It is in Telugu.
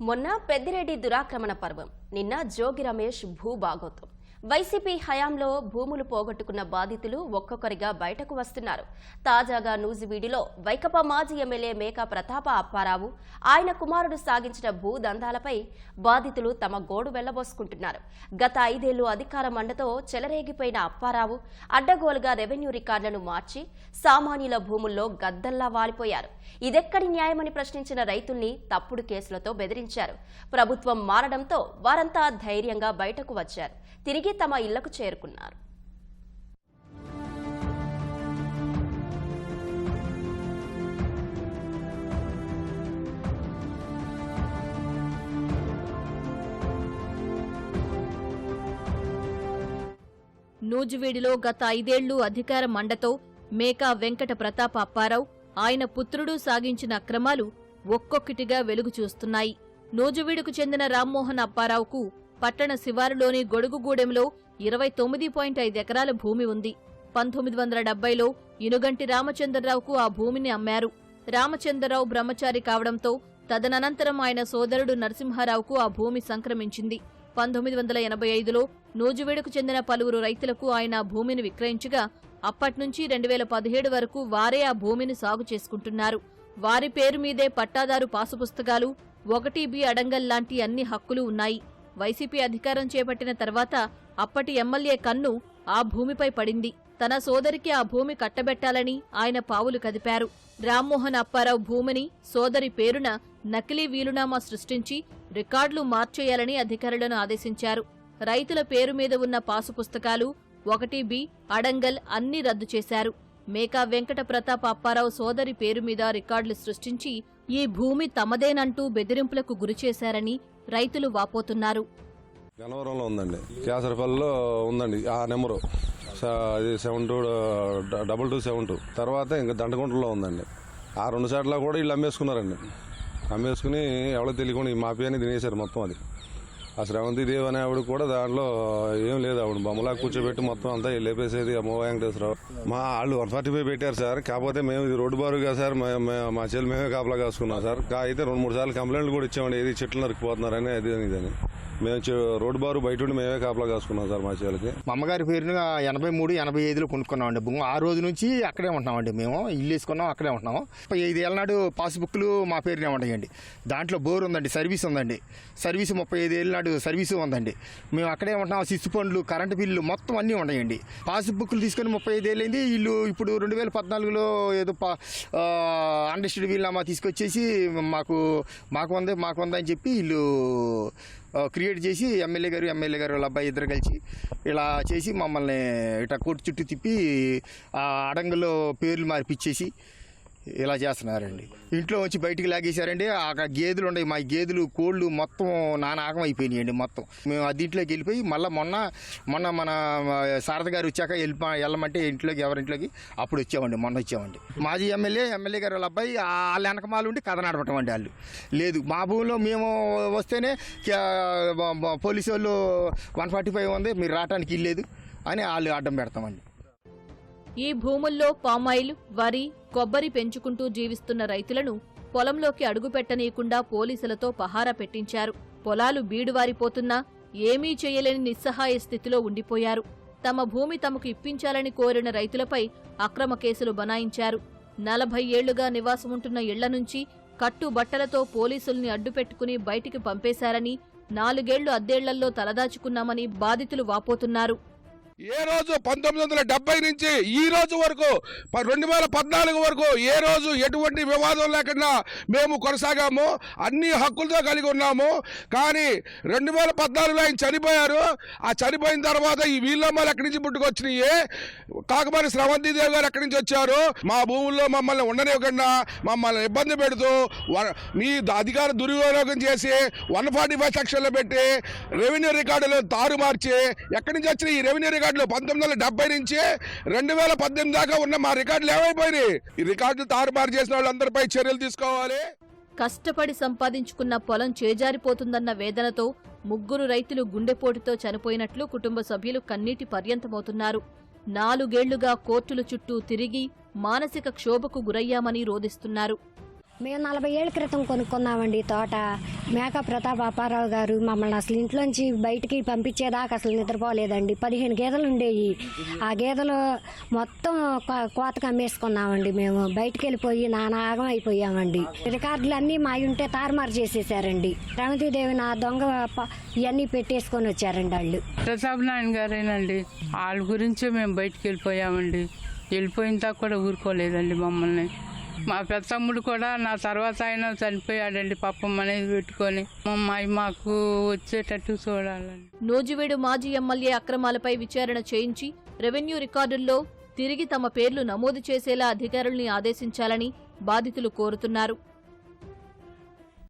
మొన్న పెద్దిరెడ్డి దురాక్రమణ పర్వం. నిన్న జోగి రమేష్ భూభాగోతం వైసీపీ హయాంలో భూములు పోగొట్టుకున్న బాధితులు ఒక్కొక్కరిగా బయటకు వస్తున్నారు. తాజాగా నూజివీడిలో వైకపా మాజీ ఎమ్మెల్యే మేకా ప్రతాప అప్పారావు ఆయన కుమారుడు సాగించిన భూదందాలపై బాధితులు తమ గోడు వెళ్ళబోసుకుంటున్నారు. గత ఐదేళ్ళు అధికార మండతో చెలరేగిపోయిన అప్పారావు అడ్డగోలుగా రెవెన్యూ రికార్డులను మార్చి సామాన్యుల భూముల్లో గద్దల్లా వాలిపోయారు. ఇదెక్కడి న్యాయమని ప్రశ్నించిన రైతుల్ని తప్పుడు కేసులతో బెదిరించారు. ప్రభుత్వం మారడంతో వారంతా ధైర్యంగా బయటకు వచ్చారు. తిరిగి తమ ఇళ్ళకు చేరుకున్నారు. నూజివీడిలో గత ఐదేళ్ళు అధికార మండతో మేకా వెంకట ప్రతాప్ అప్పారావు ఆయన పుత్రుడు సాగించిన అక్రమాలు ఒక్కొక్కటిగా వెలుగు చూస్తున్నాయి నూజివీడుకు చెందిన రామ్మోహన్ అప్పారావుకు పట్టణ శివారులోని గొడుగుగూడెంలో ఇరవై తొమ్మిది పాయింట్ ఐదు ఎకరాల భూమి ఉంది. పంతొమ్మిది వందల డెబ్బైలో ఇనుగంటి రామచంద్రరావుకు ఆ భూమిని అమ్మారు. రామచంద్రరావు బ్రహ్మచారి కావడంతో తదనంతరం ఆయన సోదరుడు నరసింహారావుకు ఆ భూమి సంక్రమించింది. పంతొమ్మిది వందల ఎనభై ఐదులో నూజివీడుకు చెందిన పలువురు రైతులకు ఆయన ఆ భూమిని విక్రయించగా అప్పట్నుంచి రెండు వేల పదిహేడు వరకు వారే ఆ భూమిని సాగు చేసుకుంటున్నారు. వారి పేరు మీదే పట్టాదారు పాసు పుస్తకాలు ఒకటి బి అడంగల్ లాంటి అన్ని హక్కులు ఉన్నాయి. వైసీపీ అధికారం చేపట్టిన తర్వాత అప్పటి ఎమ్మెల్యే కన్ను ఆ భూమిపై పడింది. తన సోదరికి ఆ భూమి కట్టబెట్టాలని ఆయన పావులు కదిపారు. రామ్మోహన్ అప్పారావు భూమిని సోదరి పేరున నకిలీ వీలునామా సృష్టించి రికార్డులు మార్చేయాలని అధికారులను ఆదేశించారు. రైతుల పేరు మీద ఉన్న పాసు పుస్తకాలు ఒకటి బి అడంగల్ అన్ని రద్దు చేశారు. మేకా వెంకట ప్రతాప్ అప్పారావు సోదరి పేరు మీద రికార్డులు సృష్టించి ఈ భూమి తమదేనంటూ బెదిరింపులకు గురిచేశారని రైతులు వాపోతున్నారు. గన్నవరంలో ఉందండి. కేసరపల్లిలో ఉందండి. ఆ నెంబరు. అది seven two double two seven two. తర్వాత ఇంకా దండగుంటలో ఉందండి. ఆ రెండు సార్లు కూడా వీళ్ళు అమ్మేసుకున్నారండి. అమ్మేసుకుని ఎవరో తెలియకుండా ఈ మాఫియాని తినేశారు మొత్తం అది. ఆ శ్రవంతి దేవ్ అనే ఆవిడ కూడా దాంట్లో ఏం లేదు ఆవిడ బొమ్మలా కూర్చోబెట్టి మొత్తం అంతా లేపేసేది ఆ వెంకటేశ్వరరావు. మా వాళ్ళు వన్ ఫార్టీ ఫైవ్ పెట్టారు సార్. కాకపోతే మేము ఇది రోడ్డు బారుగా సార్ మా చెల్లి మేమే కాపలా కాసుకున్నాం సార్. అయితే రెండు మూడు సార్లు కంప్లైంట్లు కూడా ఇచ్చామండి. ఏది చెట్లు నరికిపోతున్నారని అది ఇదని మేము రోడ్డు బారు బయట ఉండి మేమే కాపలా కాసుకున్నాం సార్ మా చెల్లికి. మా అమ్మగారి పేరును ఎనభై మూడు ఎనభై ఐదులో కొనుక్కున్నామండి భూమి ఆ రోజు నుంచి అక్కడే ఉంటున్నామండి మేము. ఇల్లు వేసుకున్నాం అక్కడే ఉంటున్నాము. ఐదేళ్ళ ఐదు ఏళ్ళ నాడు పాస్బుక్లు మా పేరునే ఉంటాయండి. దాంట్లో బోర్ ఉందండి సర్వీస్ ఉందండి. సర్వీస్ ముప్పై ఐదు ఏళ్ళ కార్డు సర్వీసు ఉందండి. మేము అక్కడే ఉంటున్నాం సిస్సు పండ్లు కరెంటు బిల్లు మొత్తం అన్నీ ఉన్నాయండి. పాస్బుక్లు తీసుకొని ముప్పై ఐదు ఏళ్ళైంది వీళ్ళు ఇప్పుడు రెండు వేల పద్నాలుగులో ఏదో పా అండర్స్టూడ్ వీళ్ళమా తీసుకొచ్చేసి మాకు మాకు ఉంది మాకు ఉందని చెప్పి వీళ్ళు క్రియేట్ చేసి ఎమ్మెల్యే గారు ఎమ్మెల్యే గారు వాళ్ళ అబ్బాయి ఇద్దరు కలిసి ఇలా చేసి మమ్మల్ని ఇట్లా కోర్టు చుట్టూ తిప్పి ఆ అడంగులో పేర్లు మార్పిచ్చేసి ఇలా చేస్తున్నారండి. ఇంట్లో వచ్చి బయటికి లాగేశారండి. ఆ గేదెలు ఉన్నాయి. మా గేదెలు కోళ్ళు మొత్తం నానాకం అయిపోయినాయండి మొత్తం. మేము అది ఇంట్లోకి వెళ్ళిపోయి మళ్ళీ మొన్న మొన్న మన శారద గారు వచ్చాక వెళ్ళి వెళ్ళమంటే ఇంట్లోకి ఎవరింట్లోకి అప్పుడు వచ్చామండి. మొన్న వచ్చామండి. మాజీ ఎమ్మెల్యే ఎమ్మెల్యే గారు వాళ్ళ అబ్బాయి వాళ్ళ వెనకమాలు ఉండి కథ నడపటం అండి వాళ్ళు. లేదు మా భూమిలో మేము వస్తేనే పోలీసు వాళ్ళు వన్ ఫార్టీ ఫైవ్ ఉంది మీరు రావడానికి ఇల్లేదు అని వాళ్ళు అడ్డం పెడతామండి. ఈ భూముల్లో పామాయిల్ వరి కొబ్బరి పెంచుకుంటూ జీవిస్తున్న రైతులను పొలంలోకి అడుగుపెట్టనీయకుండా పోలీసులతో పహారా పెట్టించారు. పొలాలు బీడువారిపోతున్నా ఏమీ చేయలేని నిస్సహాయ స్థితిలో ఉండిపోయారు. తమ భూమి తమకు ఇప్పించాలని కోరిన రైతులపై అక్రమ కేసులు బనాయించారు. నలభై ఏళ్ళుగా నివాసముంటున్న ఇళ్ళ నుంచి కట్టు బట్టలతో పోలీసుల్ని అడ్డుపెట్టుకుని బయటికి పంపేశారని నాలుగేళ్ళు అద్దేళ్ళల్లో తలదాచుకున్నామని బాధితులు వాపోతున్నారు. ఏ రోజు పంతొమ్మిది వందల డెబ్బై నుంచి ఈ రోజు వరకు ప- రెండు వేల పద్నాలుగు వరకు ఏ రోజు ఎటువంటి వివాదం లేకుండా మేము కొనసాగాము. అన్ని హక్కులతో కలిగి ఉన్నాము. కానీ రెండు వేల పద్నాలుగులో ఆయన చనిపోయారు. ఆ చనిపోయిన తర్వాత ఈ వీళ్ళమ్మలు ఎక్కడి నుంచి పుట్టుకొచ్చినాయి? కాకపోతే శ్రావంతి గారు ఎక్కడి నుంచి వచ్చారు? మా భూముల్లో మమ్మల్ని ఉండనివ్వకుండా మమ్మల్ని ఇబ్బంది పెడుతూ మీ అధికార దుర్వినియోగం చేసి వన్ ఫార్టీ ఫైవ్ సెక్షన్లో పెట్టి రెవెన్యూ రికార్డులు తారుమార్చి ఎక్కడి నుంచి వచ్చిన ఈ రెవెన్యూ రికార్డులు పంతొమ్మిది వందల డెబ్బై నుంచి రెండు వేల పద్దెనిమిది దాకా ఉన్న మా రికార్డులు ఏమైపోయినాయి? ఈ రికార్డులు తారుమారు చేసిన వాళ్ళందరిపై చర్యలు తీసుకోవాలి. కష్టపడి సంపాదించుకున్న పొలం చేజారిపోతుందన్న వేదనతో ముగ్గురు రైతులు గుండెపోటుతో చనిపోయినట్లు కుటుంబ సభ్యులు కన్నీటి పర్యంతమవుతున్నారు. నాలుగేళ్ళుగా కోర్టుల చుట్టూ తిరిగి మానసిక క్షోభకు గురయ్యామని రోదిస్తున్నారు మేము నలభై ఏళ్ళ క్రితం కొనుక్కున్నామండి తోట. మేక ప్రతాప్ అప్పారావు గారు మమ్మల్ని అసలు ఇంట్లోంచి బయటికి పంపించేదాకా అసలు నిద్రపోలేదండి. పదిహేను గేదెలు ఉండేవి ఆ గేదెలు మొత్తం కోతకు అమ్మేసుకున్నామండి మేము. బయటికి వెళ్ళిపోయి నానాగం అయిపోయామండి. రికార్డులు అన్నీ మా ఉంటే తారుమారు చేసేసారండి. రమతీదేవి నా దొంగ ఇవన్నీ పెట్టేసుకొని వచ్చారండి వాళ్ళు ప్రతాప్ నారాయణ గారేనండి. వాళ్ళ గురించే మేము బయటికి వెళ్ళిపోయామండి వెళ్ళిపోయిన కూడా ఊరుకోలేదండి మమ్మల్ని. మా పెద్ద తమ్ముడు కూడా నా తర్వాత ఆయన చనిపోయాడండి పాపం అనేది పెట్టుకొని. మమ్మాయి మాకు వచ్చేటట్టు చూడాలని. నూజివీడు మాజీ ఎమ్మెల్యే అక్రమాలపై విచారణ చేయించి రెవెన్యూ రికార్డుల్లో తిరిగి తమ పేర్లు నమోదు చేసేలా అధికారుల్ని ఆదేశించాలని బాధితులు కోరుతున్నారు.